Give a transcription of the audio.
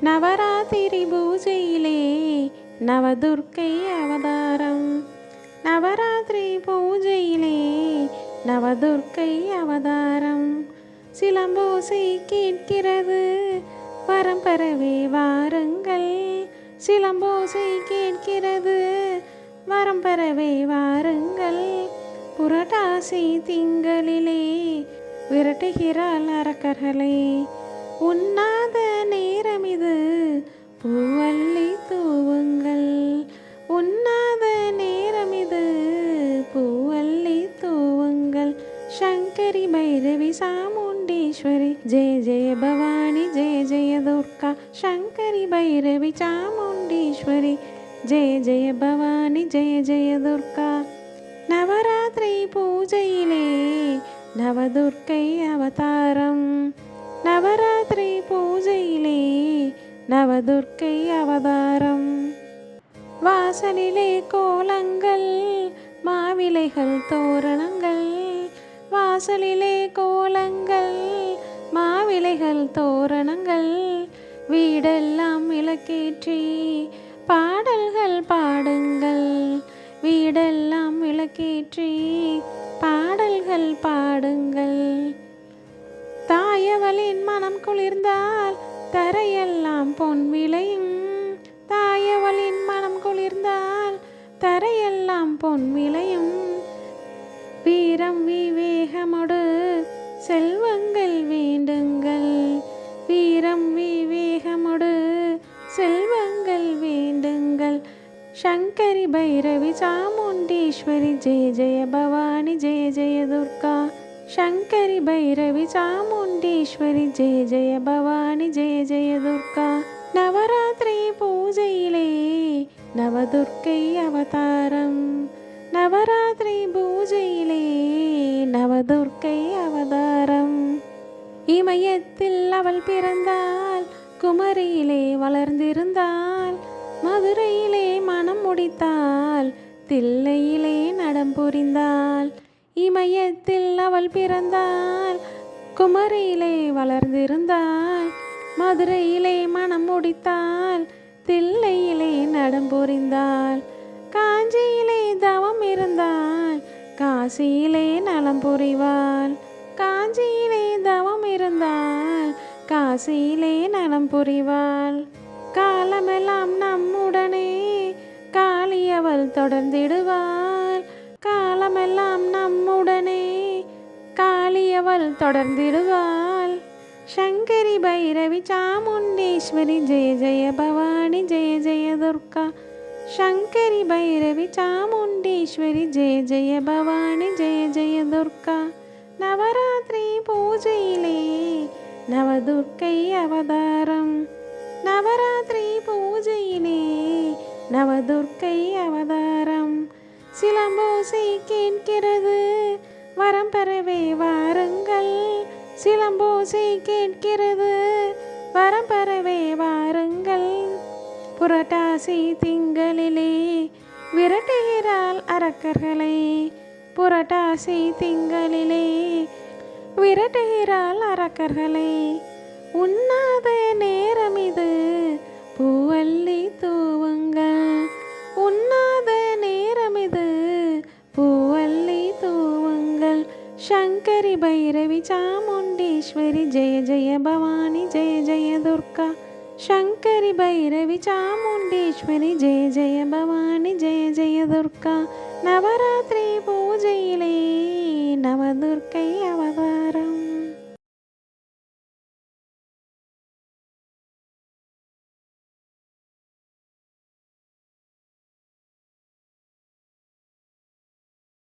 நவராத்திரி பூஜையிலே நவதுர்க்கை அவதாரம். நவராத்திரி பூஜையிலே நவதுர்க்கை அவதாரம். சிலம்போசை கேட்கிறது பரம்பரவே வாருங்கள். சிலம்போசை கேட்கிறது வரம்பரவே வாருங்கள். புரட்டாசி திங்களிலே விரட்டுகிறாள் அரக்கர்களே உண்ணாத பூவல்லி தூவுங்கள் உண்ணாத நேரம் இது பூவல்லி தூவுங்கள் சங்கரி பைரவி சாமுண்டீஸ்வரி ஜெய ஜெய பவானி ஜெய ஜெய துர்கா சங்கரி பைரவி சாமுண்டீஸ்வரி ஜெய ஜெய பவானி ஜெய ஜெய துர்கா நவராத்திரி பூஜையிலே நவதுர்க்கை அவதாரம் நவராத்திரி பூஜையிலே நவதுர்க்கை அவதாரம். வாசலிலே கோலங்கள் மாவிலைகள் தோரணங்கள். வாசலிலே கோலங்கள் மாவிலைகள் தோரணங்கள். வீடெல்லாம் விளக்கேற்றி பாடல்கள் பாடுங்கள். வீடெல்லாம் விளக்கேற்றி பாடல்கள் பாடுங்கள். தாயவளின் மனம் குளிர்ந்தால் தரையெல்லாம் பொன் விளையும். தாயவளின் மனம் குளிர்ந்தால் தரையெல்லாம் பொன் விளையும். வீரம் விவேகமோடு செல்வங்கள் வேண்டுங்கள். வீரம் விவேகமோடு செல்வங்கள் வேண்டுங்கள். சங்கரி பைரவி சாமுண்டீஸ்வரி ஜெய ஜெய பவானி ஜெய ஜெய துர்கா. சங்கரி பைரவி சாமுண்டீஸ்வரி ஜெய ஜெய பவானி ஜெய ஜெய துர்கா. நவராத்திரி பூஜையிலே நவதுர்க்கை அவதாரம். நவராத்திரி பூஜையிலே நவதுர்க்கை அவதாரம். இமயத்தில் அவள் பிறந்தாள் குமரியிலே வளர்ந்திருந்தாள் மதுரையிலே மனம் முடித்தாள் தில்லையிலே நடம் புரிந்தாள். இமயத்தில் அவள் பிறந்தாள். குமரியிலே வளர்ந்திருந்தாள். மதுரையிலே மனம் முடித்தாள். தில்லையிலே நடம் புரிந்தாள். காஞ்சியிலே தவம் இருந்தாள். காசியிலே நலம் புரிவாள். காஞ்சியிலே தவம் இருந்தாள். காசியிலே நலம் புரிவாள். காலமெல்லாம் நம்முடனே. காளியவள் தொடர்ந்திடுவாள். காலமெல்லாம் நம்முடனே காளியவள் தொடர்ந்திடுவாள் சங்கரி பைரவி சாமுண்டீஸ்வரி ஜெய ஜெய பவானி ஜெய ஜெய துர்கா சங்கரி பைரவி சாமுண்டீஸ்வரி ஜெய ஜெய பவானி ஜெய ஜெய துர்கா நவராத்திரி பூஜையிலே நவதுர்க்கை அவதாரம் நவராத்திரி பூஜையிலே நவதுர்க்கை அவதாரம் சிலம்போசை கேட்கிறது. வரம் பெறவே வாருங்கள். சிலம்போசை கேட்கிறது. வரம் பெறவே வாருங்கள். புரட்டாசி திங்களிலே விரட்டுகிறாள் அரக்கர்களை. புரட்டாசி திங்களிலே விரட்டுகிறாள் அரக்கர்களை. உண்ணாத நேரம் இது. பூவல்லி தூவுங்கள். சங்கரி பைரவி சாமுண்டீஸ்வரி ஜெய ஜெய பவானி ஜெய ஜெய துர்கா. சங்கரி பைரவி சாமுண்டீஸ்வரி ஜெய ஜெய பவானி ஜெய ஜெய துர்கா. நவராத்திரி பூஜையிலே நவதுர்க்கை அவ